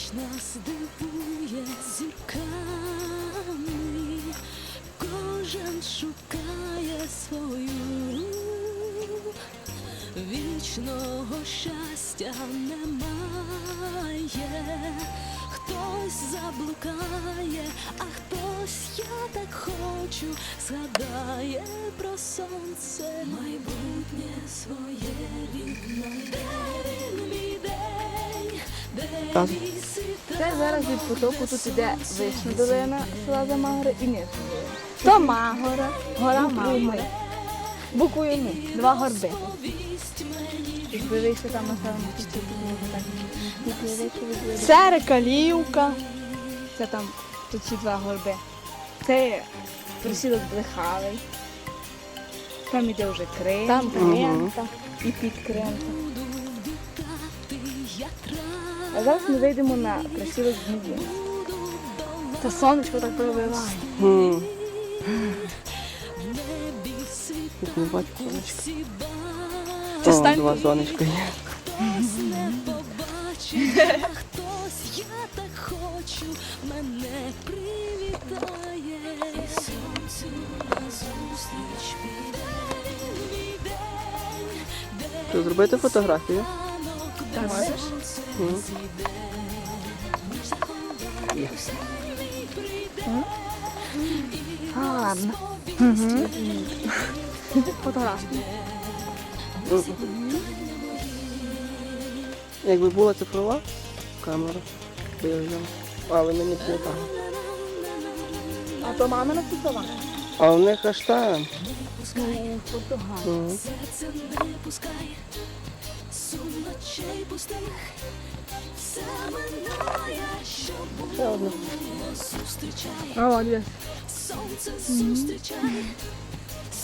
Ніч нас дивує зірками, кожен шукає свою, вічного щастя немає, хтось заблукає, а хтось я так хочу, згадає про сонце, майбутнє своє віднайде він мій де Так. Це зараз від потоку тут іде вишня долина села Замагора і нижня долина. То Магора, гора Магора. Буквою М, два горби. Якби вийшли там на самому кінці, так Це Рекалівка. Це там тут ці два горби. Це присілок Блихавий. Там іде вже Крим, там Крента і під Крента. А зараз ми вийдемо на присілок Зміїн. Та сонечко так пробиває. М. Тут не бачу сонечка. Ти О, два сонечка є. побачить, хтось я так хочу, мене привітає. Сонцю назустріч піде Що, зробити фотографію? Ранок можеш? А, ладно. Фотографія. Мгм. Якби була цифрова камера, то я взяв. Але мені не так. А то мамина цифрова. А у них аж там. Португалія. Мгм. Серце не пускай, сум ночей пустих, все минає, що було, зустрічай, А, сонце зустрічай,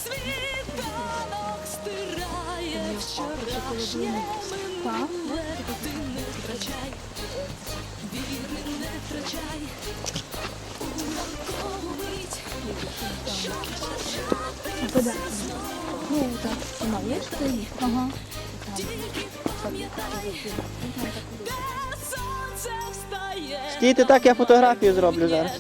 світанок стирає вчорашнє минуле, ти не втрачай, віри не втрачай, у ранкову мить, що почати Ну, так. Є що? Ага. Тільки Стійте так, я фотографію зроблю зараз.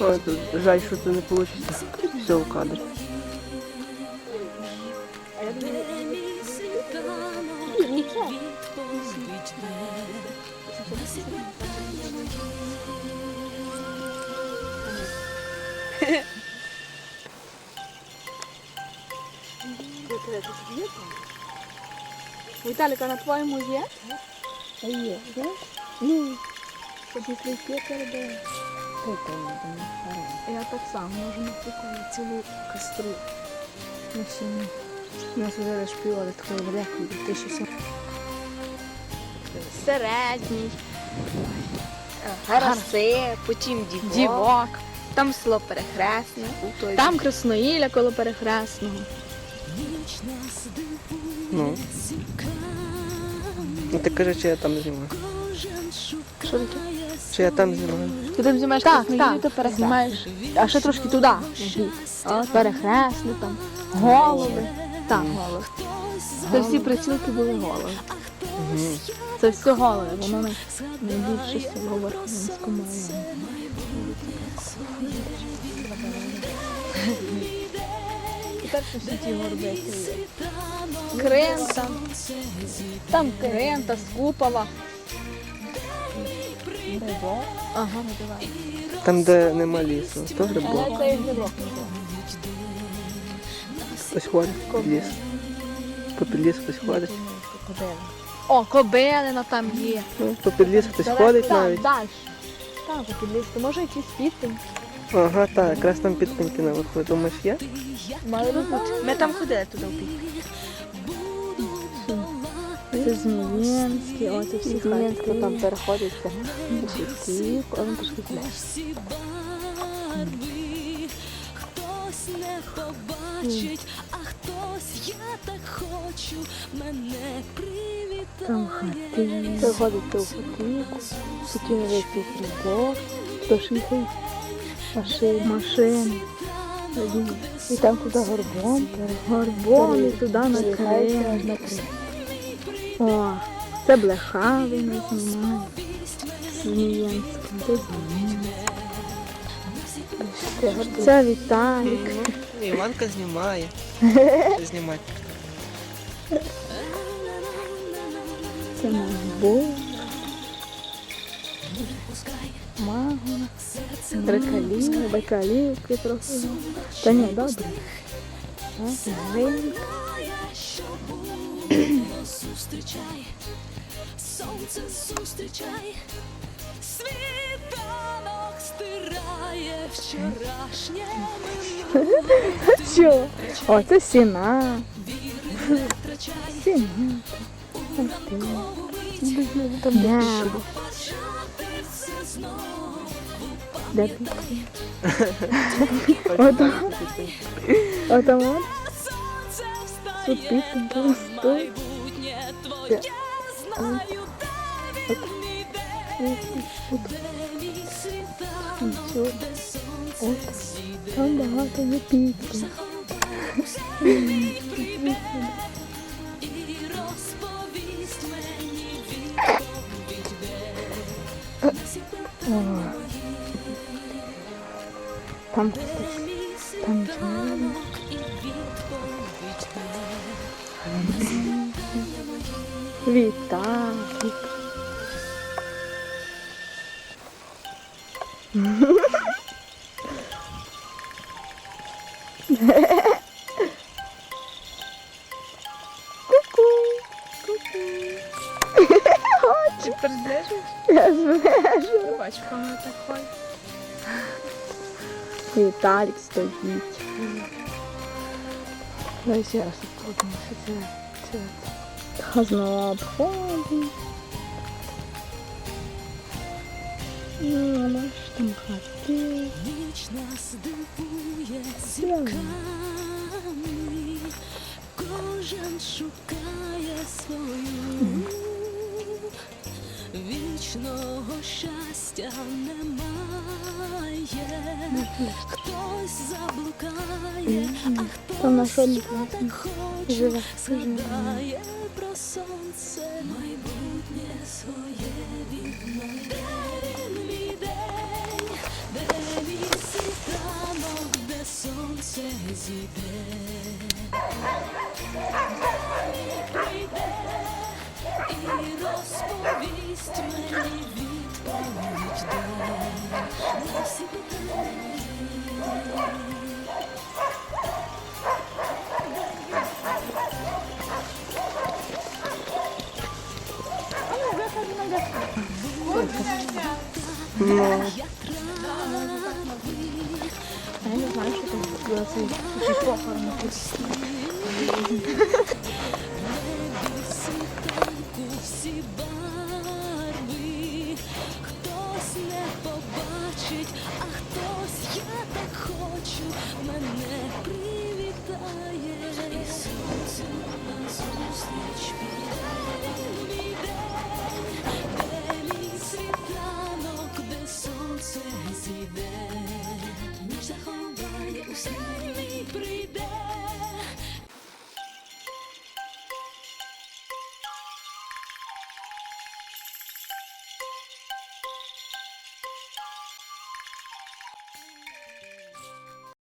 Ой, тут жаль, що це не вийде. Все в кадрі. Виталика, на твоєму є? А є, да? Ну, тоді клейки передаю. Я так сам можу напекти цілу кастру. Нас уже розпівали такою вляху, ти ще Середній. Гараси, потім дівок. Дівок. Там село Перехресне. у той Там Красноїля коло перехресного. Ну. Ну ти кажи, чи я там знімаю. Що таке? Чи я там знімаю. Ти там знімаєш так, так, то перехресне. А ще трошки туди. От, перехресне там. Голови. Так, голови. Це всі прицілки були голови. Це все голови, воно най- найбільше село Верховинському районі. Тепер всі ті горби. Крента. Там Крента, Скупова. Грибок. Ага, давай. Там, де нема лісу, то грибок. Але це і грибок. Хтось ходить під ліс. Попід ліс хтось ходить. О, Кобелина там є. Ну, попід ліс хтось ходить навіть. Далі. Там же під ліс. Може якісь підпинки. Ага, так, якраз там підпинки наверху. Думаєш, є? Мали бути. Ми там ходили туди в бік. Це Зміїнський, о, це всі Зміїнський там переходиться. Шутів, а він трошки всі хтось не побачить, а хтось я так хочу, мене Там хати. Заходите у хатинку, тут невеликий прибор, пташинки, машини, машини. І там туди горбом, горбом і туди накриє. О, це блехавий не знімає. Зміянська, це зміянська. Це Віталік. Іванка знімає. Знімати? Це наш Бог. Магова. Бракалів, байкалівки трохи. Та ні, добре. А, Зустрічай, сонце зустрічай, світанок стирає вчорашнє минуле. Що? О, це сіна. Сіна. Знову. Де ти? Отам. Отам от. Тут де де всі питання Там де мій Там світанок і відповідь, де Віталік. Ку-ку. Ку-ку. Чи передержиш? Я звежу. Бачу, вона так ходить. Віталік стоїть. Дай ще раз подумаю, що це. Це Хазно обходить. Ну, вона ж там хати. Ніч нас дивує Прямо. зірками, кожен шукає свою. Вічного щастя немає, хтось заблукає, а хтось так хоче, згадає про сонце, майбутнє своє віднайде. Сонце зійде. Розповість мені відповідь, на всі питання. Ну, я не знаю, що там було цей кричить, а хтось я так хочу, мене привітає. І сонце на зустріч піде. Мій день, де мій світанок, де сонце зійде, ніж заховає у сні прийде.